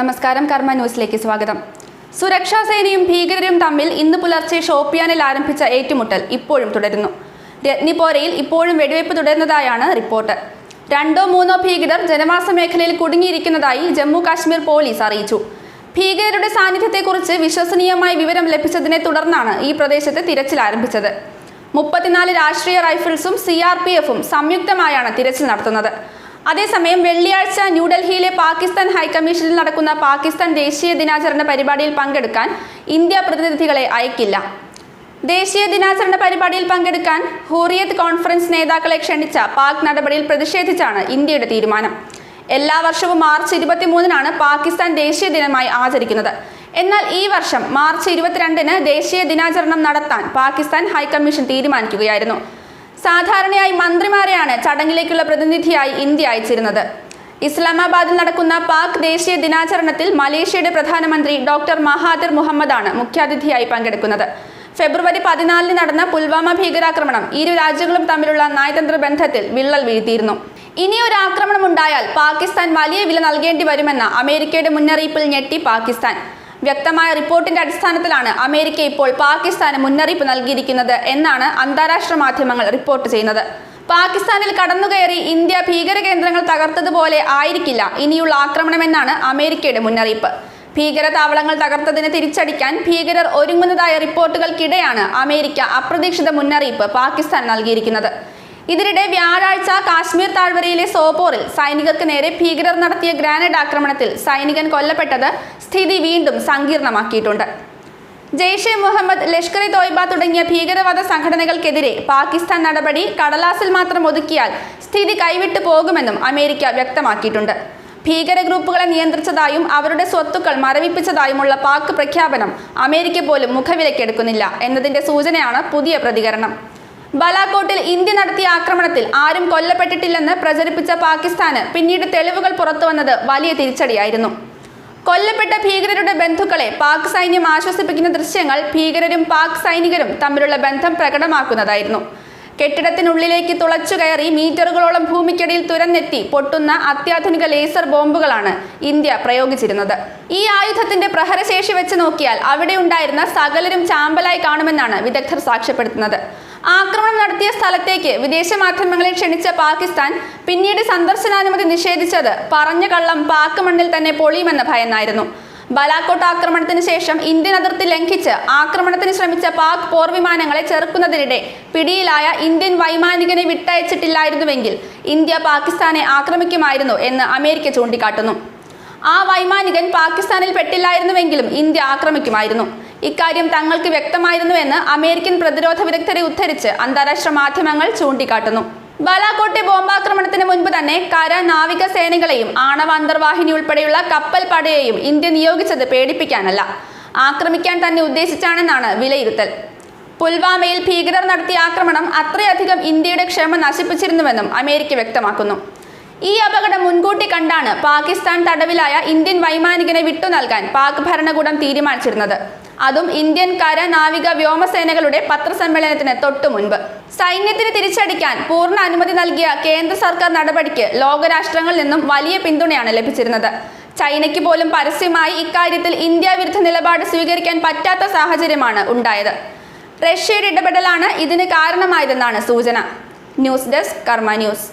നമസ്കാരം കർമ്മ ന്യൂസിലേക്ക് സ്വാഗതം. സുരക്ഷാ സേനയും ഭീകരരും തമ്മിൽ ഇന്ന് പുലർച്ചെ ഷോപ്പിയാനിൽ ആരംഭിച്ച ഏറ്റുമുട്ടൽ ഇപ്പോഴും തുടരുന്നു. രത്നിപോരയിൽ ഇപ്പോഴും വെടിവയ്പ് തുടരുന്നതായാണ് റിപ്പോർട്ട്. രണ്ടോ മൂന്നോ ഭീകരർ ജനവാസ മേഖലയിൽ കുടുങ്ങിയിരിക്കുന്നതായി ജമ്മു കാശ്മീർ പോലീസ് അറിയിച്ചു. ഭീകരരുടെ സാന്നിധ്യത്തെക്കുറിച്ച് വിശ്വസനീയമായ വിവരം ലഭിച്ചതിനെ തുടർന്നാണ് ഈ പ്രദേശത്ത് തിരച്ചിൽ ആരംഭിച്ചത്. മുപ്പത്തിനാല് രാഷ്ട്രീയ റൈഫിൾസും സി ആർ പി എഫും സംയുക്തമായാണ് തിരച്ചിൽ നടത്തുന്നത്. അതേസമയം വെള്ളിയാഴ്ച ന്യൂഡൽഹിയിലെ പാകിസ്ഥാൻ ഹൈക്കമ്മീഷനിൽ നടക്കുന്ന പാകിസ്ഥാൻ ദേശീയ ദിനാചരണ പരിപാടിയിൽ പങ്കെടുക്കാൻ ഇന്ത്യ പ്രതിനിധികളെ അയക്കില്ല. ദേശീയ ദിനാചരണ പരിപാടിയിൽ പങ്കെടുക്കാൻ ഹുറിയത്ത് കോൺഫറൻസ് നേതാക്കളെ ക്ഷണിച്ച പാക് നടപടിയിൽ പ്രതിഷേധിച്ചാണ് ഇന്ത്യയുടെ തീരുമാനം. എല്ലാ വർഷവും മാർച്ച് ഇരുപത്തിമൂന്നിനാണ് പാകിസ്ഥാൻ ദേശീയ ദിനമായി ആചരിക്കുന്നത്. എന്നാൽ ഈ വർഷം മാർച്ച് ഇരുപത്തിരണ്ടിന് ദേശീയ ദിനാചരണം നടത്താൻ പാകിസ്ഥാൻ ഹൈക്കമ്മീഷൻ തീരുമാനിക്കുകയായിരുന്നു. സാധാരണയായി മന്ത്രിമാരെയാണ് ചടങ്ങിലേക്കുള്ള പ്രതിനിധിയായി ഇന്ത്യ അയച്ചിരുന്നത്. ഇസ്ലാമാബാദിൽ നടക്കുന്ന പാക് ദേശീയ ദിനാചരണത്തിൽ മലേഷ്യയുടെ പ്രധാനമന്ത്രി ഡോക്ടർ മഹാതിർ മുഹമ്മദാണ് മുഖ്യാതിഥിയായി പങ്കെടുക്കുന്നത്. ഫെബ്രുവരി പതിനാലിന് നടന്ന പുൽവാമ ഭീകരാക്രമണം ഇരു രാജ്യങ്ങളും തമ്മിലുള്ള നയതന്ത്ര ബന്ധത്തിൽ വിള്ളൽ വീഴ്ത്തിയിരുന്നു. ഇനിയൊരു ആക്രമണം ഉണ്ടായാൽ പാകിസ്ഥാൻ വലിയ വില നൽകേണ്ടി വരുമെന്ന അമേരിക്കയുടെ മുന്നറിയിപ്പിൽ ഞെട്ടി പാകിസ്ഥാൻ. വ്യക്തമായ റിപ്പോർട്ടിന്റെ അടിസ്ഥാനത്തിലാണ് അമേരിക്ക ഇപ്പോൾ പാകിസ്ഥാന് മുന്നറിയിപ്പ് നൽകിയിരിക്കുന്നത് എന്നാണ് അന്താരാഷ്ട്ര മാധ്യമങ്ങൾ റിപ്പോർട്ട് ചെയ്യുന്നത്. പാകിസ്ഥാനിൽ കടന്നുകയറി ഇന്ത്യ ഭീകര കേന്ദ്രങ്ങൾ തകർത്തതുപോലെ ആയിരിക്കില്ല ഇനിയുള്ള ആക്രമണമെന്നാണ് അമേരിക്കയുടെ മുന്നറിയിപ്പ്. ഭീകര താവളങ്ങൾ തകർത്തതിന് തിരിച്ചടിക്കാൻ ഭീകരർ ഒരുങ്ങുന്നതായ റിപ്പോർട്ടുകൾക്കിടെയാണ് അമേരിക്ക അപ്രതീക്ഷിത മുന്നറിയിപ്പ് പാകിസ്ഥാൻ നൽകിയിരിക്കുന്നത്. ഇതിനിടെ വ്യാഴാഴ്ച കാശ്മീർ താഴ്വരയിലെ സോപോറിൽ സൈനികർക്ക് നേരെ ഭീകരർ നടത്തിയ ഗ്രാനേഡ് ആക്രമണത്തിൽ സൈനികൻ കൊല്ലപ്പെട്ടത് സ്ഥിതി വീണ്ടും സങ്കീർണമാക്കിയിട്ടുണ്ട്. ജെയ്ഷെ മുഹമ്മദ് ലഷ്കർ ഇ തോയ്ബ തുടങ്ങിയ ഭീകരവാദ സംഘടനകൾക്കെതിരെ പാകിസ്ഥാൻ നടപടി കടലാസിൽ മാത്രം ഒതുക്കിയാൽ സ്ഥിതി കൈവിട്ടു പോകുമെന്നും അമേരിക്ക വ്യക്തമാക്കിയിട്ടുണ്ട്. ഭീകര ഗ്രൂപ്പുകളെ നിയന്ത്രിച്ചതായും അവരുടെ സ്വത്തുക്കൾ മരവിപ്പിച്ചതായുമുള്ള പാക് പ്രഖ്യാപനം അമേരിക്ക പോലും മുഖവിലക്കെടുക്കുന്നില്ല എന്നതിന്റെ സൂചനയാണ് പുതിയ പ്രതികരണം. ബലാക്കോട്ടിൽ ഇന്ത്യ നടത്തിയ ആക്രമണത്തിൽ ആരും കൊല്ലപ്പെട്ടിട്ടില്ലെന്ന് പ്രചരിപ്പിച്ച പാകിസ്ഥാന് പിന്നീട് തെളിവുകൾ പുറത്തുവന്നത് വലിയ തിരിച്ചടിയായിരുന്നു. കൊല്ലപ്പെട്ട ഭീകരരുടെ ബന്ധുക്കളെ പാക് സൈന്യം ആശ്വസിപ്പിക്കുന്ന ദൃശ്യങ്ങൾ ഭീകരരും പാക് സൈനികരും തമ്മിലുള്ള ബന്ധം പ്രകടമാക്കുന്നതായിരുന്നു. കെട്ടിടത്തിനുള്ളിലേക്ക് തുളച്ചു കയറി മീറ്ററുകളോളം ഭൂമിക്കടിയിൽ തുരന്നെത്തി പൊട്ടുന്ന അത്യാധുനിക ലേസർ ബോംബുകളാണ് ഇന്ത്യ പ്രയോഗിച്ചിരുന്നത്. ഈ ആയുധത്തിന്റെ പ്രഹരശേഷി വെച്ച് നോക്കിയാൽ അവിടെ ഉണ്ടായിരുന്ന സകലരും ചാമ്പലായി കാണുമെന്നാണ് വിദഗ്ധർ സാക്ഷ്യപ്പെടുത്തുന്നത്. ആക്രമണം നടത്തിയ സ്ഥലത്തേക്ക് വിദേശ മാധ്യമങ്ങളെ ക്ഷണിച്ച പാകിസ്ഥാൻ പിന്നീട് സന്ദർശനാനുമതി നിഷേധിച്ചത് പറഞ്ഞ കള്ളം പാക്ക് മണ്ണിൽ തന്നെ പൊളിയുമെന്ന ഭയന്നായിരുന്നു. ബലാക്കോട്ട് ആക്രമണത്തിന് ശേഷം ഇന്ത്യൻ അതിർത്തി ലംഘിച്ച് ആക്രമണത്തിന് ശ്രമിച്ച പാക് പോർ വിമാനങ്ങളെ ചെറുക്കുന്നതിനിടെ പിടിയിലായ ഇന്ത്യൻ വൈമാനികനെ വിട്ടയച്ചിട്ടില്ലായിരുന്നുവെങ്കിൽ ഇന്ത്യ പാകിസ്ഥാനെ ആക്രമിക്കുമായിരുന്നു എന്ന് അമേരിക്ക ചൂണ്ടിക്കാട്ടുന്നു. ആ വൈമാനികൻ പാകിസ്ഥാനിൽ പെട്ടില്ലായിരുന്നുവെങ്കിലും ഇന്ത്യ ആക്രമിക്കുമായിരുന്നു. ഇക്കാര്യം തങ്ങൾക്ക് വ്യക്തമായിരുന്നുവെന്ന് അമേരിക്കൻ പ്രതിരോധ വിദഗ്ധരെ ഉദ്ധരിച്ച് അന്താരാഷ്ട്ര മാധ്യമങ്ങൾ ചൂണ്ടിക്കാട്ടുന്നു. ബാലാക്കോട്ടെ ബോംബാക്രമണത്തിന് മുൻപ് തന്നെ കര നാവിക സേനകളെയും ആണവ അന്തർവാഹിനി ഉൾപ്പെടെയുള്ള കപ്പൽ പടയെയും ഇന്ത്യ നിയോഗിച്ചത് പേടിപ്പിക്കാനല്ല. ആക്രമിക്കാൻ തന്നെ ഉദ്ദേശിച്ചാണെന്നാണ് വിലയിരുത്തൽ. പുൽവാമയിൽ ഭീകരർ നടത്തിയ ആക്രമണം അത്രയധികം ഇന്ത്യയുടെ ക്ഷമ നശിപ്പിച്ചിരുന്നുവെന്നും അമേരിക്ക വ്യക്തമാക്കുന്നു. ഈ അപകടം മുൻകൂട്ടി കണ്ടാണ് പാകിസ്ഥാൻ തടവിലായ ഇന്ത്യൻ വൈമാനികനെ വിട്ടു നൽകാൻ പാക് ഭരണകൂടം തീരുമാനിച്ചിരുന്നത്. അതും ഇന്ത്യൻ കര നാവിക വ്യോമസേനകളുടെ പത്രസമ്മേളനത്തിന് തൊട്ടു മുൻപ്. സൈന്യത്തിന് തിരിച്ചടിക്കാൻ പൂർണ അനുമതി നൽകിയ കേന്ദ്ര സർക്കാർ നടപടിക്ക് ലോകരാഷ്ട്രങ്ങളിൽ നിന്നും വലിയ പിന്തുണയാണ് ലഭിച്ചിരുന്നത്. ചൈനയ്ക്ക് പോലും പരസ്യമായി ഇക്കാര്യത്തിൽ ഇന്ത്യ വിരുദ്ധ നിലപാട് സ്വീകരിക്കാൻ പറ്റാത്ത സാഹചര്യമാണ് ഉണ്ടായത്. റഷ്യയുടെ ഇടപെടലാണ് ഇതിന് കാരണമായതെന്നാണ് സൂചന. News desk Karma news.